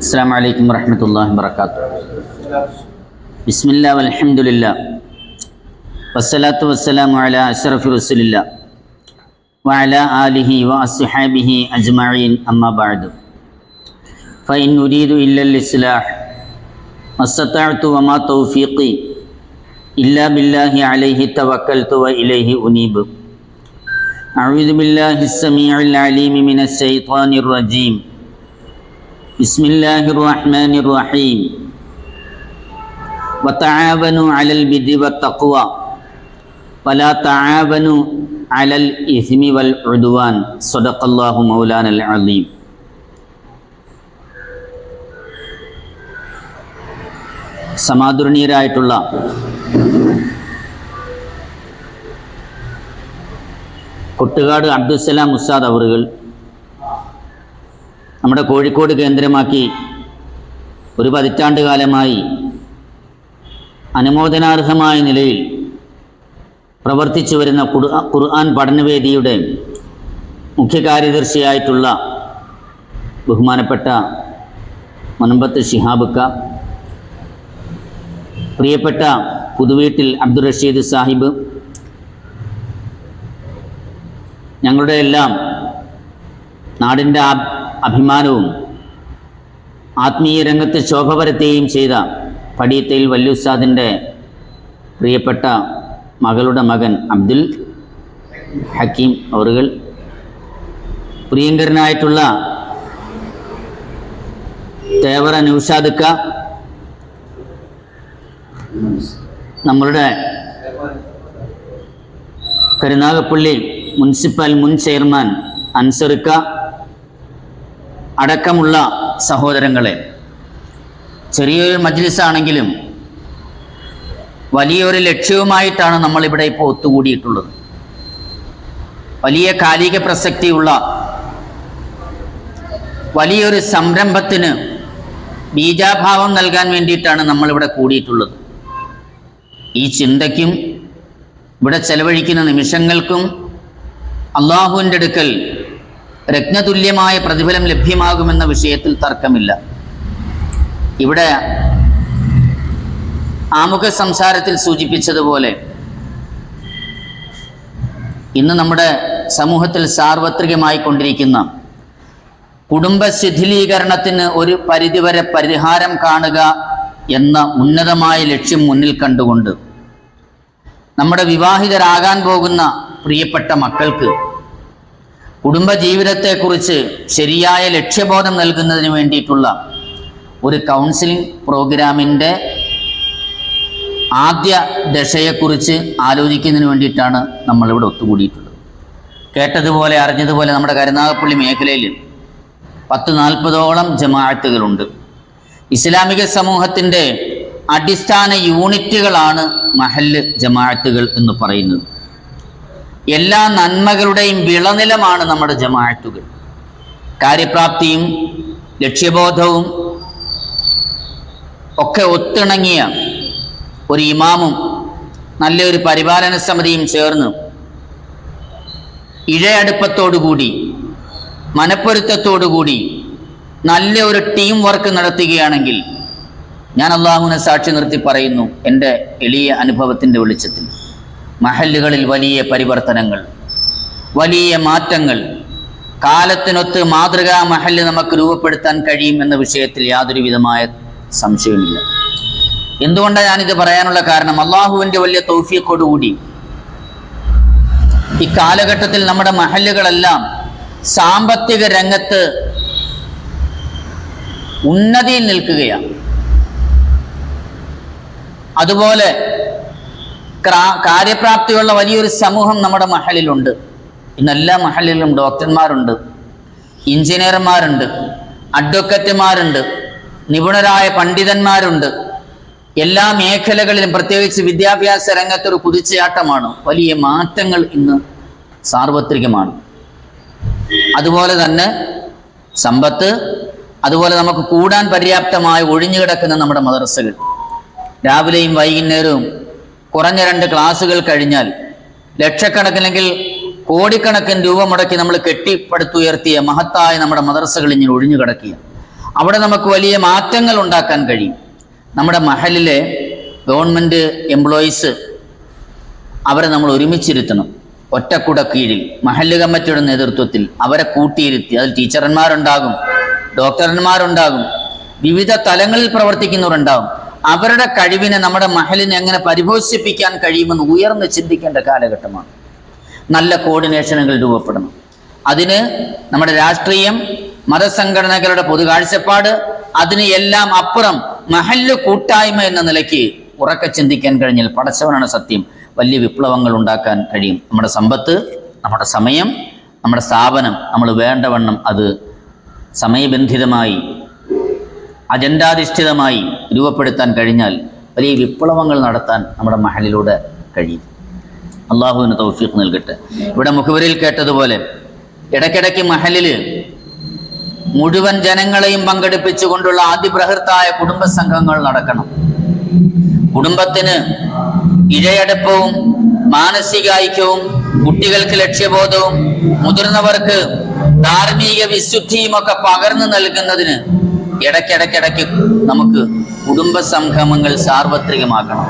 السلام عليكم ورحمة الله وبركاته بسم الله والحمد لله والصلاة والسلام على أشرف رسول الله وعلى آله وأصحابه أجمعين أما بعد فإن أريد إلا الإصلاح ما استطعت وما توفيقي إلا بالله عليه توكلت وإليه أنيب أعوذ بالله السميع العليم من الشيطان الرجيم بسم الله الرحمن الرحيم وتعاونوا على البر والتقوى ولا تعاونوا على الإثم والعدوان صدق الله مولانا العظيم സമാദരണീയരായിട്ടുള്ള കൊട്ടുകാട് അബ്ദുസലാം ഉസ്താദ് അവറുകൾ നമ്മുടെ കോഴിക്കോട് കേന്ദ്രമാക്കി ഒരു പതിറ്റാണ്ട് കാലമായി അനുമോദനാർഹമായ നിലയിൽ പ്രവർത്തിച്ചു വരുന്ന ഖുർആ- ഖുർആൻ പഠനവേദിയുടെ മുഖ്യ കാര്യദർശിയായിട്ടുള്ള ബഹുമാനപ്പെട്ട മനമ്പത്ത് ഷിഹാബുക്ക പ്രിയപ്പെട്ട പുതുവീട്ടിൽ അബ്ദുൾ റഷീദ് സാഹിബ് ഞങ്ങളുടെ എല്ലാം നാടിന്റെ അഭിമാനവും ആത്മീയ രംഗത്ത് ശോഭ പരത്തുകയും ചെയ്ത പടിയത്തയിൽ വല്ലുസാദിന്റെ പ്രിയപ്പെട്ട മകളുടെ മകൻ അബ്ദുൽ ഹക്കീം അവറുകൾ പ്രിയങ്കരനായിട്ടുള്ള തേവറ നൗഷാദുക്ക നമ്മളുടെ കരുനാഗപ്പള്ളി മുനിസിപ്പൽ മുൻ ചെയർമാൻ അൻസറുക്ക അടക്കമുള്ള സഹോദരങ്ങളെ ചെറിയൊരു മജ്ലിസാണെങ്കിലും വലിയൊരു ലക്ഷ്യവുമായിട്ടാണ് നമ്മളിവിടെ ഇപ്പോൾ ഒത്തുകൂടിയിട്ടുള്ളത്. വലിയ കാലിക പ്രസക്തിയുള്ള വലിയൊരു സംരംഭത്തിന് ബീജാഭാവം നൽകാൻ വേണ്ടിയിട്ടാണ് നമ്മളിവിടെ കൂടിയിട്ടുള്ളത്. ഈ ചിന്തയ്ക്കും ഇവിടെ ചെലവഴിക്കുന്ന നിമിഷങ്ങൾക്കും അള്ളാഹുവിന്റെ അടുക്കൽ രത്നതുല്യമായ പ്രതിഫലം ലഭ്യമാകുമെന്ന വിഷയത്തിൽ തർക്കമില്ല. ഇവിടെ ആമുഖ സംസാരത്തിൽ സൂചിപ്പിച്ചതുപോലെ ഇന്ന് നമ്മുടെ സമൂഹത്തിൽ സാർവത്രികമായി കൊണ്ടിരിക്കുന്ന കുടുംബ ശിഥിലീകരണത്തിന് ഒരു പരിധിവരെ പരിഹാരം കാണുക എന്ന ഉന്നതമായ ലക്ഷ്യം മുന്നിൽ കണ്ടുകൊണ്ട് നമ്മുടെ വിവാഹിതരാകാൻ പോകുന്ന പ്രിയപ്പെട്ട മക്കൾക്ക് കുടുംബജീവിതത്തെക്കുറിച്ച് ശരിയായ ലക്ഷ്യബോധം നൽകുന്നതിന് വേണ്ടിയിട്ടുള്ള ഒരു കൗൺസിലിംഗ് പ്രോഗ്രാമിന്റെ ആദ്യ ദശയെക്കുറിച്ച് ആലോചിക്കുന്നതിന് വേണ്ടിയിട്ടാണ് നമ്മളിവിടെ ഒത്തുകൂടിയിട്ടുള്ളത്. കേട്ടതുപോലെ അറിഞ്ഞതുപോലെ നമ്മുടെ കരുനാഗപ്പള്ളി മേഖലയിൽ പത്ത് നാൽപ്പതോളം ജമാഅത്തുകളുണ്ട്. ഇസ്ലാമിക സമൂഹത്തിന്റെ അടിസ്ഥാന യൂണിറ്റുകളാണ് മഹല്ല് ജമാഅത്തുകൾ എന്ന് പറയുന്നത്. എല്ലാ നന്മകളുടെയും വിളനിലമാണ് നമ്മുടെ ജമാഅത്തുകൾ. കാര്യപ്രാപ്തിയും ലക്ഷ്യബോധവും ഒക്കെ ഒത്തിണങ്ങിയ ഒരു ഇമാമും നല്ലൊരു പരിപാലന സമിതിയും ചേർന്ന് ഇഴയടുപ്പത്തോടുകൂടി മനപ്പൊരുത്തത്തോടുകൂടി നല്ല ഒരു ടീം വർക്ക് നടത്തുകയാണെങ്കിൽ ഞാൻ അള്ളാഹുവിനെ സാക്ഷി നിർത്തി പറയുന്നു എന്റെ എളിയ അനുഭവത്തിന്റെ വെളിച്ചത്തിൽ. മഹല്ലുകളിൽ വലിയ പരിവർത്തനങ്ങൾ വലിയ മാറ്റങ്ങൾ. കാലത്തിനൊത്ത് മാതൃകാ മഹല്ല് നമുക്ക് രൂപപ്പെടുത്താൻ കഴിയും എന്ന വിഷയത്തിൽ യാതൊരു വിധമായ സംശയമില്ല എന്തുകൊണ്ടാണ് ഞാനിത് പറയാനുള്ള കാരണം? അള്ളാഹുവിന്റെ വലിയ തൗഫീഖോടുകൂടി ഈ കാലഘട്ടത്തിൽ നമ്മുടെ മഹല്ലുകളെല്ലാം സാമ്പത്തിക രംഗത്ത് ഉന്നതിയിൽ നിൽക്കുകയാണ്. അതുപോലെ കാര്യപ്രാപ്തിയുള്ള വലിയൊരു സമൂഹം നമ്മുടെ മഹലിലുണ്ട്. ഇന്നെല്ലാ മഹലിലും ഡോക്ടർമാരുണ്ട് എഞ്ചിനീയർമാരുണ്ട് അഡ്വക്കറ്റുമാരുണ്ട് നിപുണരായ പണ്ഡിതന്മാരുണ്ട്. എല്ലാ മേഖലകളിലും പ്രത്യേകിച്ച് വിദ്യാഭ്യാസ രംഗത്തൊരു കുതിച്ചയാട്ടമാണ് വലിയ മാറ്റങ്ങൾ ഇന്ന് സാർവത്രികമാണ്. അതുപോലെ തന്നെ സമ്പത്ത് അതുപോലെ നമുക്ക് കൂടാൻ പര്യാപ്തമായി ഒഴിഞ്ഞുകിടക്കുന്ന നമ്മുടെ മദ്രസകൾ. രാവിലെയും വൈകുന്നേരവും കുറഞ്ഞ രണ്ട് ക്ലാസ്സുകൾ കഴിഞ്ഞാൽ ലക്ഷക്കണക്കിനെങ്കിൽ കോടിക്കണക്കിന് രൂപ മുടക്കി നമ്മൾ കെട്ടിപ്പടുത്തുയർത്തിയ മഹത്തായ നമ്മുടെ മദ്രസകൾ ഇങ്ങനെ ഒഴിഞ്ഞു കിടക്കുക അവിടെ നമുക്ക് വലിയ മാറ്റങ്ങൾ ഉണ്ടാക്കാൻ കഴിയും. നമ്മുടെ മഹലിലെ ഗവൺമെന്റ് എംപ്ലോയീസ് അവരെ നമ്മൾ ഒരുമിച്ചിരുത്തണം. ഒറ്റക്കുട കീഴിൽ മഹല്ല് കമ്മിറ്റിയുടെ നേതൃത്വത്തിൽ അവരെ കൂട്ടിയിരുത്തി അതിൽ ടീച്ചർമാരുണ്ടാകും ഡോക്ടർമാരുണ്ടാകും വിവിധ തലങ്ങളിൽ പ്രവർത്തിക്കുന്നവരുണ്ടാകും. അവരുടെ കഴിവിനെ നമ്മുടെ മഹലിനെ എങ്ങനെ പരിപോഷിപ്പിക്കാൻ കഴിയുമെന്ന് ഉയർന്ന് ചിന്തിക്കേണ്ട കാലഘട്ടമാണ്. നല്ല കോർഡിനേഷനുകൾ രൂപപ്പെടണം. അതിന് നമ്മുടെ രാഷ്ട്രീയം മതസംഘടനകളുടെ പൊതു കാഴ്ചപ്പാട് അതിന് എല്ലാം അപ്പുറം മഹല്ല് കൂട്ടായ്മ എന്ന നിലയ്ക്ക് ഉറക്കെ ചിന്തിക്കാൻ കഴിഞ്ഞാൽ പടച്ചവനാണ് സത്യം. വലിയ വിപ്ലവങ്ങൾ ഉണ്ടാക്കാൻ കഴിയും. നമ്മുടെ സമ്പത്ത് നമ്മുടെ സമയം നമ്മുടെ സ്ഥാപനം നമ്മൾ വേണ്ടവണ്ണം അത് സമയബന്ധിതമായി അജണ്ടാധിഷ്ഠിതമായി രൂപപ്പെടുത്താൻ കഴിഞ്ഞാൽ വലിയ വിപ്ലവങ്ങൾ നടത്താൻ നമ്മുടെ മഹലിലൂടെ കഴിയും. അള്ളാഹുവിന് തൗഫീഖ് നൽകട്ടെ. ഇവിടെ മുഖവരിൽ കേട്ടതുപോലെ ഇടയ്ക്കിടയ്ക്ക് മഹലിൽ മുഴുവൻ ജനങ്ങളെയും പങ്കെടുപ്പിച്ചുകൊണ്ടുള്ള അതിബൃഹത്തായ കുടുംബ സംഘങ്ങൾ നടക്കണം. കുടുംബത്തിന് ഇഴയടുപ്പവും മാനസിക ഐക്യവും കുട്ടികൾക്ക് ലക്ഷ്യബോധവും മുതിർന്നവർക്ക് ധാർമ്മിക വിശുദ്ധിയും ഒക്കെ പകർന്നു നൽകുന്നതിന് ഇടയ്ക്കിടയ്ക്കിടയ്ക്ക് നമുക്ക് കുടുംബ സംഗമങ്ങൾ സാർവത്രികമാക്കണം